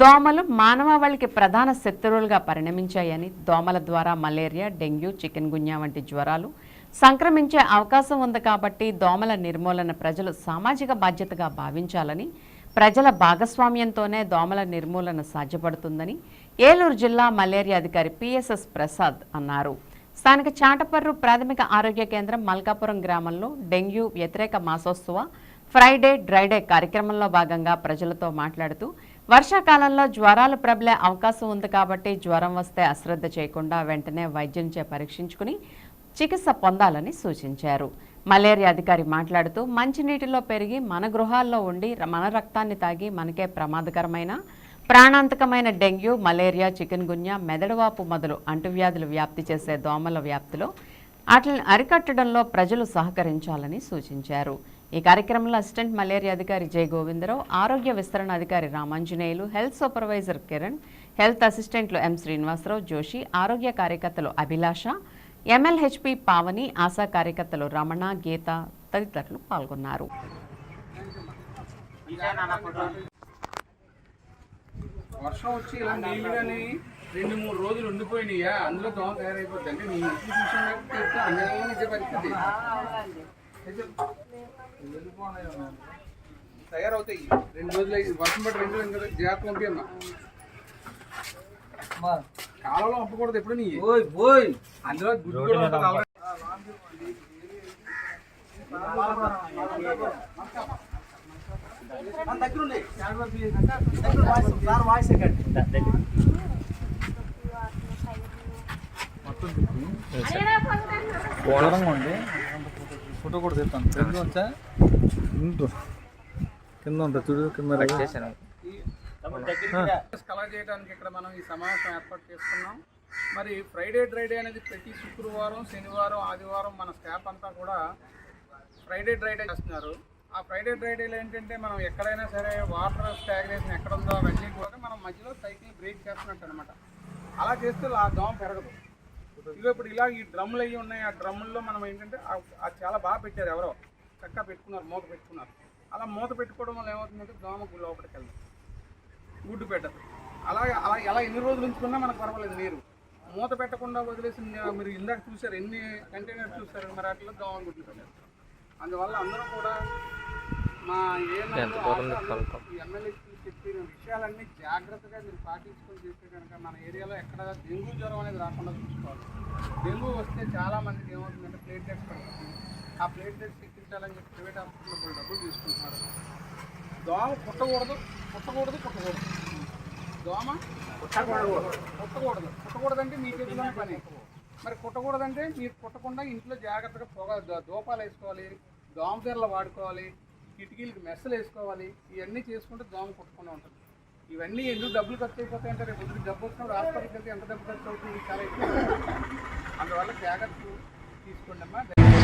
దోమలు మానవాళికి ప్రధాన శత్రువులుగా పరిణమించాయని దోమల ద్వారా మలేరియా డెంగ్యూ చికెన్ గున్యా వంటి జ్వరాలు సంక్రమించే అవకాశం ఉంది కాబట్టి దోమల నిర్మూలన ప్రజలు సామాజిక బాధ్యతగా భావించాలని ప్రజల భాగస్వామ్యంతోనే దోమల నిర్మూలన సాధ్యపడుతుందని ఏలూరు జిల్లా మలేరియా అధికారి పిఎస్ఎస్ ప్రసాద్ అన్నారు. స్థానిక చాటపర్రు ప్రాథమిక ఆరోగ్య కేంద్రం మల్కాపురం గ్రామంలో డెంగ్యూ వ్యతిరేక మాసోత్సవ ఫ్రైడే డ్రైడే కార్యక్రమంలో భాగంగా ప్రజలతో మాట్లాడుతూ వర్షాకాలంలో జ్వరాలు ప్రబలే అవకాశం ఉంది కాబట్టి జ్వరం వస్తే అశ్రద్ధ చేయకుండా వెంటనే వైద్యంచే పరీక్షించుకుని చికిత్స పొందాలని సూచించారు. మలేరియా అధికారి మాట్లాడుతూ మంచినీటిలో పెరిగి మన గృహాల్లో ఉండి మన రక్తాన్ని తాగి మనకే ప్రమాదకరమైన ప్రాణాంతకమైన డెంగ్యూ మలేరియా చికెన్ గున్యా మెదడువాపు మొదలు అంటువ్యాధులు వ్యాప్తి చేసే దోమల వ్యాప్తిలో వాటిని అరికట్టడంలో ప్రజలు సహకరించాలని సూచించారు. ఈ కార్యక్రమంలో అసిస్టెంట్ మలేరియా అధికారి జై గోవిందరావు ఆరోగ్య విస్తరణ అధికారి Ramanjaneyulu health supervisor Kiran health అసిస్టెంట్లు ఎం శ్రీనివాసరావు జోషి ఆరోగ్య కార్యకర్తలు అభిలాష ఎంఎల్హెచ్పి పావని ఆశా కార్యకర్తలు రమణ గీత తదితరులు పాల్గొన్నారు. వర్షం వచ్చి ఇలా నీళ్ళు కానీ రెండు మూడు రోజులు ఉండిపోయినాయా? అందులో దోమ తయారైపోతుంది అంటే నీ ఇంటి చూసిన అన్నీ నిజ పరిస్థితి తయారవుతాయి. రెండు రోజులు అయ్యి వర్షం పట్టి రెండు రోజులు ఇంకా జాగ్రత్త పంపిమ్మా కాలంలో పంపకూడదు ఎప్పుడు నీ ఓయ్ ఓయ్. అందులో గుడ్డు దగ్గర ఉంది దగ్గర వాయిస్ దూరంగా ఉండి ఫోటో కూడా తీస్తాను. కింద వచ్చా కింద ఉంటుంది చూడు కింద కళ చేయడానికి ఇక్కడ మనం ఈ సమావేశం ఏర్పాటు చేసుకున్నాం. మరి ఫ్రైడే డ్రైడే అనేది ప్రతి శుక్రవారం శనివారం ఆదివారం మన స్టాఫ్ అంతా కూడా ఫ్రైడే డ్రైడే చేస్తున్నారు. ఆ ఫ్రైడే డ్రైడేలో ఏంటంటే మనం ఎక్కడైనా సరే వాటర్ స్టాగ్నేషన్ ఎక్కడ ఉందో అవన్నీ కూడా మనం మధ్యలో సైకిల్ బ్రేక్ చేస్తున్నట్టు అనమాట అలా చేస్తే ఆ దోమ పెరగదు. ఇదిగో ఇప్పుడు ఇలా ఈ డ్రమ్ములు అయ్యి ఉన్నాయి. ఆ డ్రమ్ముల్లో మనం ఏంటంటే అది చాలా బాగా పెట్టారు ఎవరో. చక్కగా పెట్టుకున్నారు మూత పెట్టుకున్నారు. అలా మూత పెట్టుకోవడం వల్ల ఏమవుతుందంటే దోమ లోపలికి వెళ్తుంది గుడ్డు పెట్టదు. అలాగే అలా ఎలా ఎన్ని రోజులు ఉంచుకున్నా మనకు పర్వాలేదు నీరు. మూత పెట్టకుండా వదిలేసి మీరు ఇందాక చూసారు ఎన్ని కంటైనర్ చూసారు మరి అట్లా దోమ గుడ్లు పెట్టారు. అందువల్ల అందరూ కూడా మా ఏ ఎమ్మెల్యే చెప్పిన విషయాలన్నీ జాగ్రత్తగా మీరు పాటించుకొని చేస్తే కనుక మన ఏరియాలో ఎక్కడ డెంగ్యూ జ్వరం అనేది రాకుండా చూసుకోవాలి. డెంగ్యూ వస్తే చాలా మందికి ఏమవుతుందంటే ప్లేట్లెట్స్ పడుతుంది ఆ ప్లేట్లెట్స్ ఎక్కించాలని చెప్పి ప్రైవేట్ హాస్పిటల్లో డబ్బులు తీసుకుంటున్నారు. దోమ కుట్టకూడదు పుట్టకూడదు పుట్టకూడదు. దోమ కుట్టకూడదు పుట్టకూడదు. కుట్టకూడదంటే మీ చేతిలోనే పని. మరి కుట్టకూడదంటే మీరు కుట్టకుండా ఇంట్లో జాగ్రత్తగా పొగ దోపాలు దూపాలు వేసుకోవాలి దోమతెరలు వాడుకోవాలి కిటికీలకి మెస్సలు వేసుకోవాలి ఇవన్నీ చేసుకుంటే దోమ పుట్టకుండా ఉంటుంది. ఇవన్నీ ఎందుకు డబ్బులు ఖర్చు అయిపోతాయి అంటే రేపు పొద్దున్న డబ్బు వచ్చినప్పుడు హాస్పిటల్కి వెళ్తే ఎంత డబ్బు ఖర్చు అవుతుంది? చాలా ఎక్కువ. అందువల్ల జాగ్రత్తలు తీసుకోండి అమ్మా.